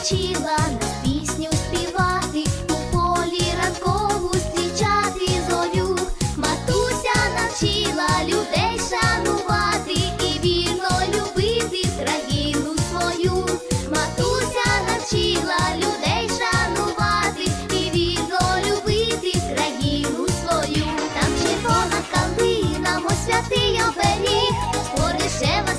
навчила на пісню співати, у полі ранкову зустрічати зорю. Матуся навчила людей шанувати і вільно любити країну свою. Матуся навчила людей шанувати і вільно любити країну свою. Там ще калина, калинам, святий оберіг, порішева.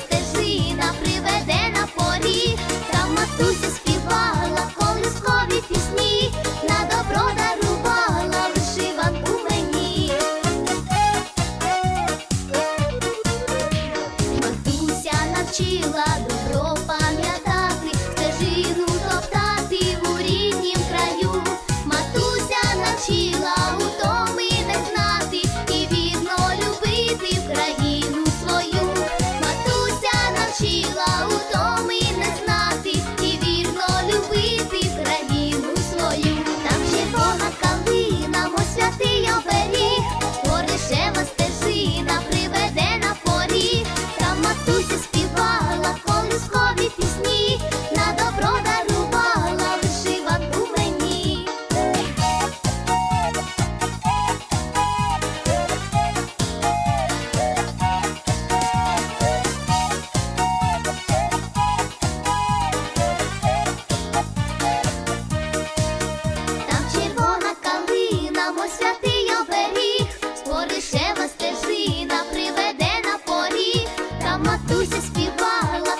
заспівала.